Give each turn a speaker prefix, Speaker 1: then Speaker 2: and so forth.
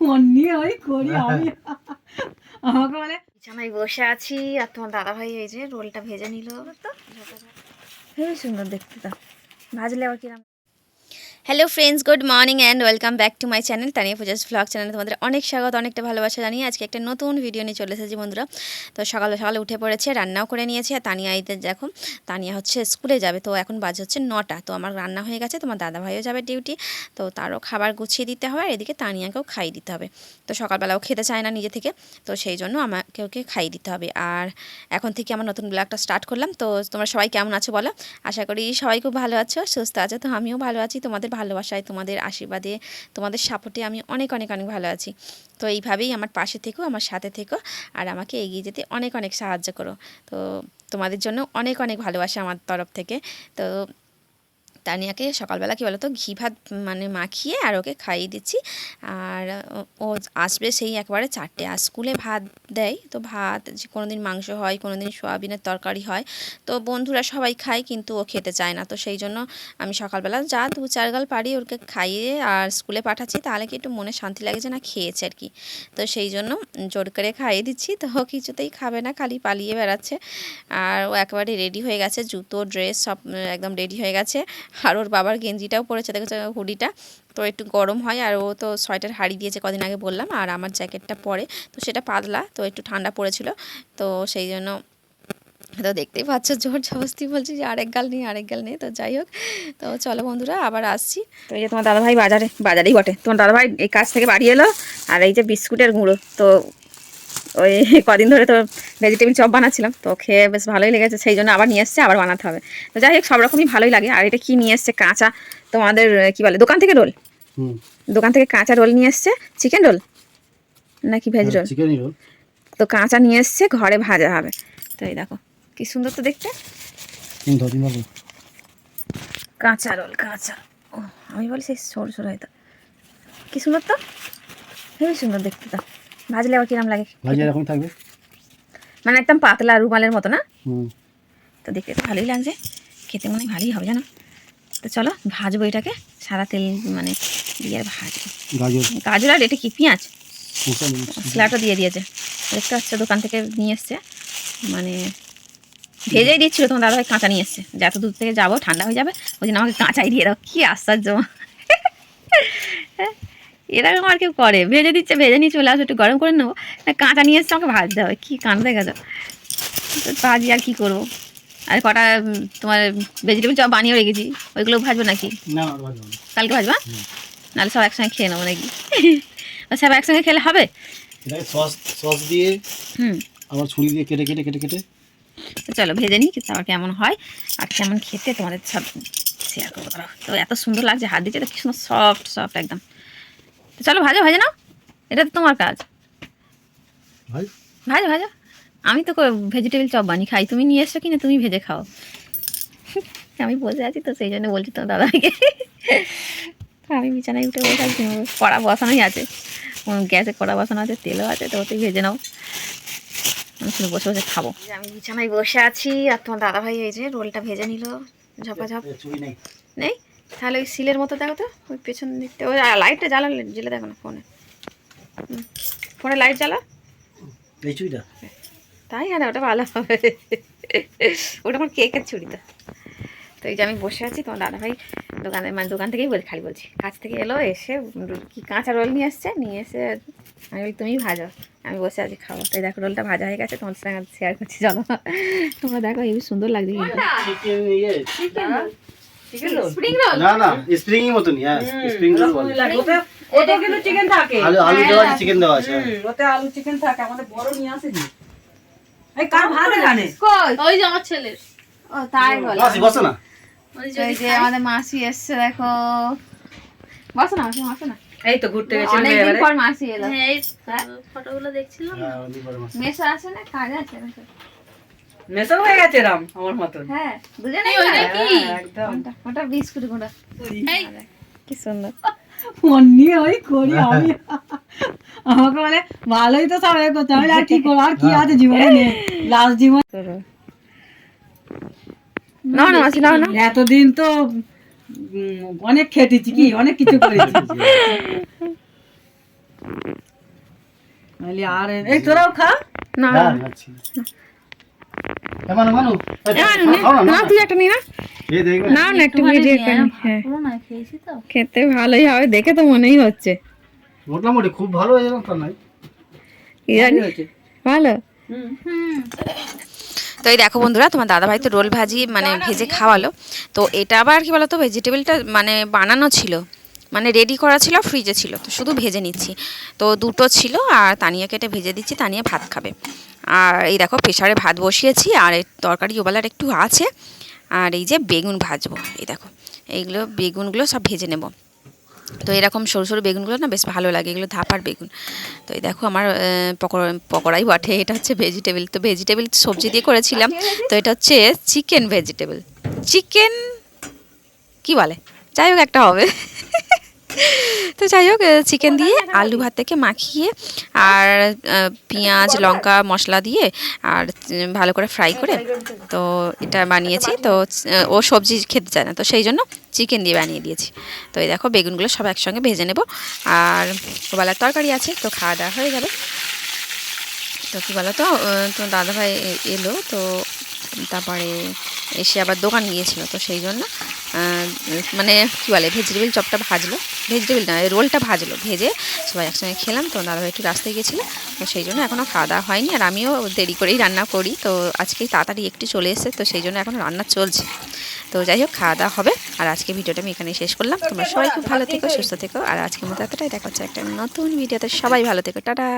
Speaker 1: Phone নিয়ে ওই করি আমি। আমাকে বলে
Speaker 2: বিছানায় বসে আছি আর তোমার দাদা ভাই এই যে রোলটা ভেজে নিল। তো হেবি সুন্দর দেখতে তো। ভাজলে আবার কিরম? Hello friends good morning and welcome back to my channel Tania Pujas vlog চ্যানেলে তোমাদের অনেক স্বাগত, অনেকটা ভালোবাসা জানিয়ে আজকে একটা নতুন ভিডিও নিয়ে চলে এসেছি বন্ধুরা। তো সকালে সকালে উঠে পড়েছে, রান্নাও করে নিয়েছে, আর তানিয়া ঈদের দেখো, তানিয়া হচ্ছে স্কুলে যাবে, তো এখন বাজে হচ্ছে নটা। তো আমার রান্না হয়ে গেছে, তোমার দাদা ভাইও যাবে ডিউটি তো তারও খাবার গুছিয়ে দিতে হবে, আর এদিকে তানিয়াকেও খাইয়ে দিতে হবে। তো সকালবেলাও খেতে চায় না নিজে থেকে, তো সেই জন্য আমাকে ওকে খাইয়ে দিতে হবে। আর এখন থেকে আমার নতুন ব্লগটা স্টার্ট করলাম, তো তোমরা সবাই কেমন আছো বলো? আশা করি সবাই খুব ভালো আছো, সুস্থ আছো, তো আমিও ভালো আছি, তোমাদের ভালোবাসায় তোমাদের আশীর্বাদে, তোমাদের সাপোর্টে আমি অনেক অনেক অনেক ভালো আছি। তো এইভাবেই আমার পাশে থেকো, আমার সাথে থেকো আর আমাকে এগিয়ে যেতে অনেক অনেক সাহায্য করো। তো তোমাদের জন্য অনেক অনেক ভালোবাসা আমার তরফ থেকে। তো তানিয়াকে সকালবেলা কী বলতো, ঘি ভাত মানে মাখিয়ে আর ওকে খাইয়ে দিচ্ছি। আর ও- আসবে সেই একবারে চারটে। আর স্কুলে ভাত দেয়, তো ভাত যে কোনো দিন মাংস হয় কোনো দিন সোয়াবিনের তরকারি হয়, তো বন্ধুরা সবাই খায় কিন্তু ও খেতে চায় না। তো সেই জন্য আমি সকালবেলা যা দু চার গাল পারি ওকে খাইয়ে আর স্কুলে পাঠাচ্ছি, তাহলে কি একটু মনে শান্তি লাগে যে না খেয়েছে আর কি। তো সেই জন্য জোর করে খাইয়ে দিচ্ছি, তো ও কিছুতেই খাবে না, খালি পালিয়ে বেড়াচ্ছে। আর ও একেবারে রেডি হয়ে গেছে, জুতো ড্রেস সব, একদম রেডি হয়ে গেছে। আর ওর বাবার গেঞ্জিটাও পরেছে দেখেছ হুডিটা। তো একটু গরম হয় আর ও তো সোয়েটার হাড়ি দিয়েছে কদিন আগে বললাম, আর আমার জ্যাকেটটা পরে। তো সেটা পাতলা, তো একটু ঠান্ডা পড়েছিল। তো সেই জন্য তো দেখতেই পাচ্ছ, জোর জবস্তি বলছি যে আরেক গাল নেই আরেক গাল নেই তো যাই হোক, তো চলো বন্ধুরা, আবার আসছি। তো এই যে তোমার দাদাভাই বাজারে, বাজারেই বটে। তোমার দাদাভাই এই কাজ থেকে বাড়ি এলো, আর এই যে বিস্কুটের গুঁড়ো। তো ওই কদিন ধরে তো ভেজিটেবিল চপ বানাচ্ছিলাম তো খেয়ে বেশ ভালোই লেগেছে সেই জন্য আবার নিয়ে এসছে আবার বানাতে হবে। তো যাই হোক সব রকমই ভালোই লাগে। আর এটা কি নিয়ে এসছে? কাঁচা তোমাদের কি বলে দোকান থেকে রোল? দোকান থেকে কাঁচা রোল নিয়ে এসছে? চিকেন রোল নাকি ভেজ রোল তো কাঁচা নিয়ে এসছে ঘরে ভাজা হবে। তো এই দেখো কি সুন্দর তো দেখতে। কাঁচা রোল কাঁচা। ও আমি বলি সেই সরু সরু হয়তো কি সুন্দর তো? হেবি সুন্দর দেখতে তো। ভাজলে আবার কিরম লাগে?
Speaker 3: ভাজি এরকম থাকবে?
Speaker 2: মানে একদম পাতলা রুমালের মতো না? তো দেখতে তো ভালোই লাগছে। খেতে মনে হয় ভালোই হবে জানো? তো চলো ভাজবো এটাকে। সাদা তেল মানে দিয়ে আর ভাজবো।
Speaker 3: গাজর।
Speaker 2: গাজর আর এটা কি পেঁয়াজ?
Speaker 3: মশলা
Speaker 2: মশলাটা দিয়ে দিয়েছে। দেখতে পাচ্ছ দোকান থেকে নিয়ে এসছে। মানে ভেজেই দিচ্ছিল তোমার দাদাভাই কাঁচা নিয়ে এসছে। যে এত দূর থেকে যাব ঠান্ডা হয়ে যাবে। ওই জন্য আমাকে কাঁচাই দিয়ে দাও। কি আশ্চর্য। এরকম আর কেউ করে? ভেজে দিচ্ছে ভেজে নিয়ে চলে আসো একটু গরম করে নেব। না, কাঁচা নিয়ে এসছে আমাকে ভাজতে হবে। কী কাঁদা দেখা যাও ভাজি আর কী করব? আর কটা তোমার ভেজিটেবল চপ বানিয়েও রেখেছি। ওইগুলো ভাজবো নাকি? কালকে ভাজবা? নাহলে সব একসঙ্গে খেয়ে নেব নাকি? সব একসঙ্গে খেলে হবে?
Speaker 3: সস সস দিয়ে
Speaker 2: হুম।
Speaker 3: আবার ছুরি দিয়ে কেটে কেটে কেটে কেটে।
Speaker 2: তো চলো ভেজে নিই তারপর কেমন হয়। আর কেমন খেতে তোমাদের সব শেয়ার করব। তো এত সুন্দর লাগছে হাত দিচ্ছে তো কি সুন্দর সফট সফট একদম। তো চলো ভাজো ভাজে নাও। এটা তো তোমার কাজ।
Speaker 3: ভাই।
Speaker 2: ভাজো ভাজো। আমি তো ভেজিটেবল চপ বানি খাই। তুমি নিয়ে এসছো কিনা তুমি ভেজে খাও। আমি বসে আছি তো সেই জন্য বলছি তোমার দাদাকে। তো আমি বিছানায় উঠে বসে আছি কড়া বসানোই আছে। গ্যাসে কড়া বসানো আছে তেলও আছে তো ওতেই ভেজে নাও। আমি শুধু বসে বসে খাব। আমি বিছানায় বসে আছি আর তোমার দাদাভাই এই যে রোলটা ভেজে নিল ঝপাঝপ।
Speaker 3: নেই।
Speaker 2: নেই? তাহলে ওই সিলের মতো দেখো তো ওই পেছন দিকতে ওই লাইটটা জ্বালালে জেলে দেখো না ফোনে ফোনে লাইট জ্বালা?
Speaker 3: এই ছুরিটা
Speaker 2: তাই না ওটা ভালো হবে। ওটা আমার কেকের ছুরি তো। তো এই যে আমি বসে আছি তোমার দাদাভাই দোকানে মানে দোকান থেকেই বলি খালি বলছি। কাছ থেকে এলো এসে কি কাঁচা রোল নিয়ে এসছে? নিয়ে এসে আমি বলি তুমি ভাজো। আমি বসে আছি খাব। তাই দেখো রোলটা ভাজা হয়ে গেছে তোমার সঙ্গে শেয়ার করছি চলো। তোমরা দেখো এই সুন্দর লাগছে স্প্রিং রোল
Speaker 3: না না স্প্রিং এর মতনই হ্যাঁ স্প্রিং রোল বলে।
Speaker 1: ওতে ওতে কিন্তু চিকেন থাকে।
Speaker 3: আলু আলু দেওয়া আছে চিকেন দেওয়া আছে।
Speaker 1: ওতে আলু চিকেন থাকে আমাদের বড় নিয়ে আসেনি। এই কার ভাত জানে
Speaker 2: কই
Speaker 4: ওই যে আমার ছেলের।
Speaker 2: ও তাই বলো।
Speaker 3: বসি বসো না।
Speaker 4: ওই
Speaker 2: যে আমাদের মাসি এসছে দেখো। বসো না মাসি বসো না।
Speaker 1: এই তো ঘুরতে গেছে
Speaker 2: অনেকদিন পর মাসি এলো।
Speaker 4: হ্যাঁ এই ফটোগুলো দেখছিলাম।
Speaker 3: হ্যাঁ
Speaker 2: মেসো। আছে না? কাজ আছে?
Speaker 1: মেসো হয়ে গেছে রাম আমার মতন।
Speaker 2: হ্যাঁ
Speaker 4: ওই
Speaker 2: খায়?
Speaker 4: নাকি
Speaker 1: হ্যাঁ, একদম।
Speaker 2: ওটা বিস্কুট
Speaker 4: এই।
Speaker 2: কি সুন্দর।
Speaker 1: ফোন ওই করি আমি। আমাকে বলে ভালোই তো সবাই করতে আর কি করব? আর কি আছে জীবনে নেই লাস্ট জীবন
Speaker 2: না না মাসি না না
Speaker 1: এতদিন তো অনেক খেটেছি কি? অনেক কিছু করেছি। আর এই তোরাও খা?
Speaker 2: না।
Speaker 3: মানু
Speaker 2: নে। তুই একটা নি না না? না। একটু ভিডিও
Speaker 4: তো।
Speaker 2: খেতে ভালোই হবে দেখে তো মনেই হচ্ছে।
Speaker 3: মোটামুটি খুব ভালো না
Speaker 2: ভালো। তো এই দেখো বন্ধুরা তোমার দাদাভাই তো রোল ভাজি মানে ভেজে খাওয়ালো। তো এটা আবার কি বলতো ভেজিটেবলটা মানে বানানো ছিল। মানে রেডি করা ছিল ফ্রিজে ছিল। তো শুধু ভেজে নিচ্ছি। তো দুটো ছিল আর তানিয়া কেটে ভেজে দিচ্ছি, তানিয়া ভাত খাবে। আর এই দেখো প্রেশারে ভাত বসিয়েছি, আর তরকারি ওবেলার একটু আছে। আর এই যে বেগুন ভাজবো, এই দেখো, এইগুলো বেগুনগুলো সব ভেজে নেব। তো এরকম সরু সরু বেগুনগুলো না বেশ ভালো লাগে, এগুলো ধাপার বেগুন। তো এই দেখো আমার পকোড়া, পকোড়াই বটে, এটা হচ্ছে ভেজিটেবল তো ভেজিটেবল সবজি দিয়ে করেছিলাম, তো এটা হচ্ছে চিকেন ভেজিটেবল চিকেন কি বলে? যাই হোক, একটা হবে। তো যাই হোক চিকেন দিয়ে আলু ভাত থেকে মাখিয়ে আর পেঁয়াজ লঙ্কা মশলা দিয়ে আর ভালো করে ফ্রাই করে তো এটা বানিয়েছি। তো ও সবজি খেতে চায় না তো সেই জন্য চিকেন দিয়ে বানিয়ে দিয়েছি। তো এই দেখো বেগুনগুলো সব একসঙ্গে ভেজে নেব। আর ওবেলার তরকারি আছে তো খাওয়া দাওয়া হয়ে যাবে। তো কী বলো তো তো দাদাভাই এলো তো তারপরে এসে আবার দোকান গিয়েছিল, তো সেই জন্য মানে কী বলে ভেজিটেবিল চপটা ভাজলো। ভেজিটেবিল না রোলটা ভাজলো, ভেজে সবাই একসঙ্গে খেলাম, তো দাদাভাই একটু রাস্তায় গেছিল তো সেই জন্য এখনও খাওয়া দাওয়া হয়নি, আর আমিও দেরি করেই রান্না করি, তো আজকে তাড়াতাড়ি একটু চলে এসেছে, তো সেই জন্য এখন রান্না চলছে। তো যাই হোক, খাওয়া দাওয়া হবে, আর আজকে ভিডিওটা আমি এখানেই শেষ করলাম, তোমরা সবাই খুব ভালো থেকো, সুস্থ থেকো, আর আজকের মতো এতটাই, দেখা হচ্ছে একটা নতুন ভিডিওতে, সবাই ভালো থেকো, টাটা।